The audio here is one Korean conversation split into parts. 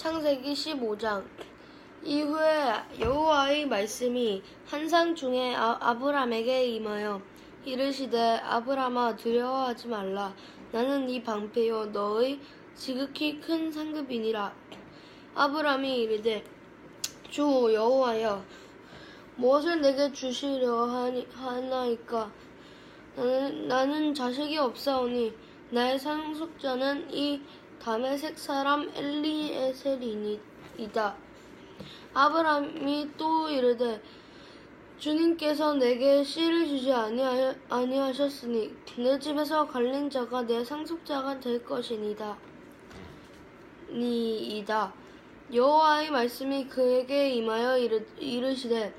창세기 15장. 이후에 여호와의 말씀이 한상 중에 아, 아브람에게 임하여 이르시되 아브람아 두려워하지 말라. 나는 이 방패요 너의 지극히 큰 상급이니라. 아브람이 이르되 주 여호와여 무엇을 내게 주시려 하니, 하나이까? 나는, 나는 자식이 없사오니 나의 상속자는 이 다메색 사람 엘리에셀이니이다. 아브람이 또 이르되 주님께서 내게 씨를 주지 아니하, 아니하셨으니 내 집에서 갈린 자가 내 상속자가 될 것이니다. 니이다. 여호와의 말씀이 그에게 임하여 이르, 이르시되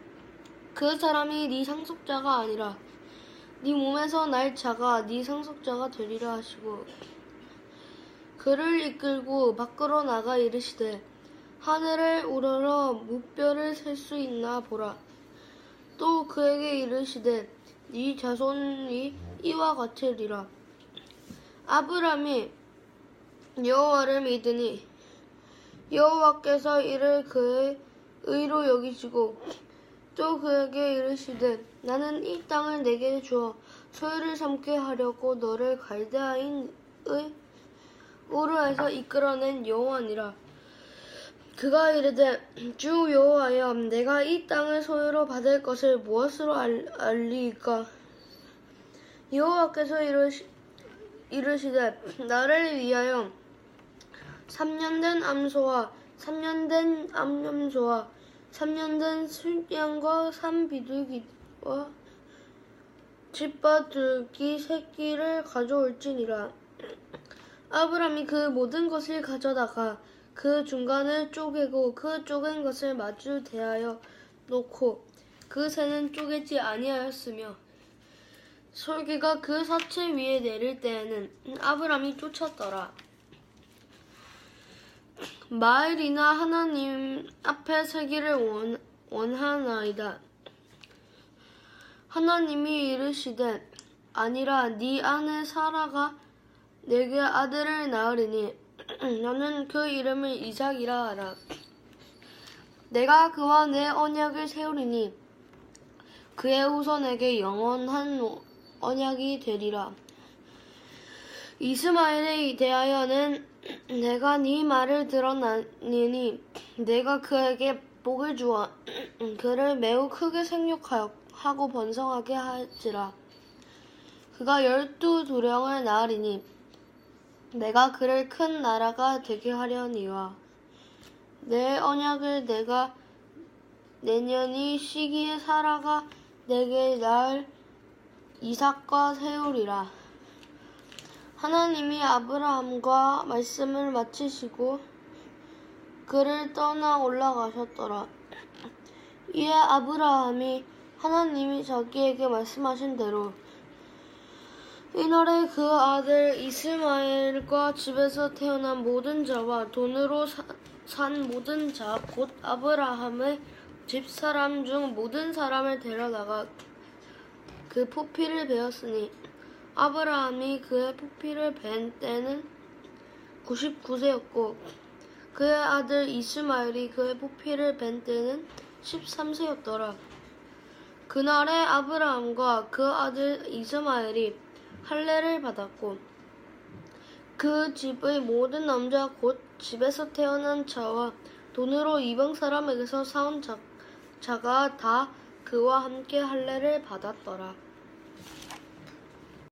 그 사람이 네 상속자가 아니라 네 몸에서 날 자가 네 상속자가 되리라 하시고 그를 이끌고 밖으로 나가 이르시되 하늘을 우러러 무뼈를 셀 수 있나 보라. 또 그에게 이르시되 네 자손이 이와 같으리라. 아브람이 여호와를 믿으니 여호와께서 이를 그의 의로 여기시고 또 그에게 이르시되 나는 이 땅을 내게 주어 소유를 삼게 하려고 너를 갈대아인의 우르에서 이끌어낸 여호와니라 그가 이르되 주 여호와여 내가 이 땅을 소유로 받을 것을 무엇으로 알, 알리이까 여호와께서 이르시, 이르시되 나를 위하여 3년 된 암소와 3년 된 암염소와 3년 된 술양과 산비둘기와 집바둘기 새끼를 가져올지니라. 아브람이 그 모든 것을 가져다가 그 중간을 쪼개고 그 쪼갠 것을 마주 대하여 놓고 그 새는 쪼개지 아니하였으며 솔개가 그 사체 위에 내릴 때에는 아브람이 쫓았더라. 마을이나 하나님 앞에 서기를 원, 원하나이다. 하나님이 이르시되 아니라 네 아내 사라가 내게 아들을 낳으리니 너는 그 이름을 이삭이라 하라. 내가 그와 내 언약을 세우리니 그의 후손에게 영원한 언약이 되리라. 이스마엘에 대하여는 내가 네 말을 들었나니 내가 그에게 복을 주어 그를 매우 크게 생육하고 번성하게 할지라 그가 열두 도령을 낳으리니 내가 그를 큰 나라가 되게 하려니와 내 언약을 내가 내년이 시기에 사라가 내게 낳을 이삭과 세우리라 하나님이 아브라함과 말씀을 마치시고 그를 떠나 올라가셨더라. 이에 아브라함이 하나님이 자기에게 말씀하신 대로 이날에 그 아들 이스마엘과 집에서 태어난 모든 자와 돈으로 사, 산 모든 자, 곧 아브라함의 집사람 중 모든 사람을 데려다가 그 포피를 베었으니 아브라함이 그의 포피를 벤 때는 99세였고 그의 아들 이스마엘이 그의 포피를 벤 때는 13세였더라. 그날에 아브라함과 그 아들 이스마엘이 할례를 받았고 그 집의 모든 남자 곧 집에서 태어난 자와 돈으로 이방 사람에게서 사온 자, 자가 다 그와 함께 할례를 받았더라.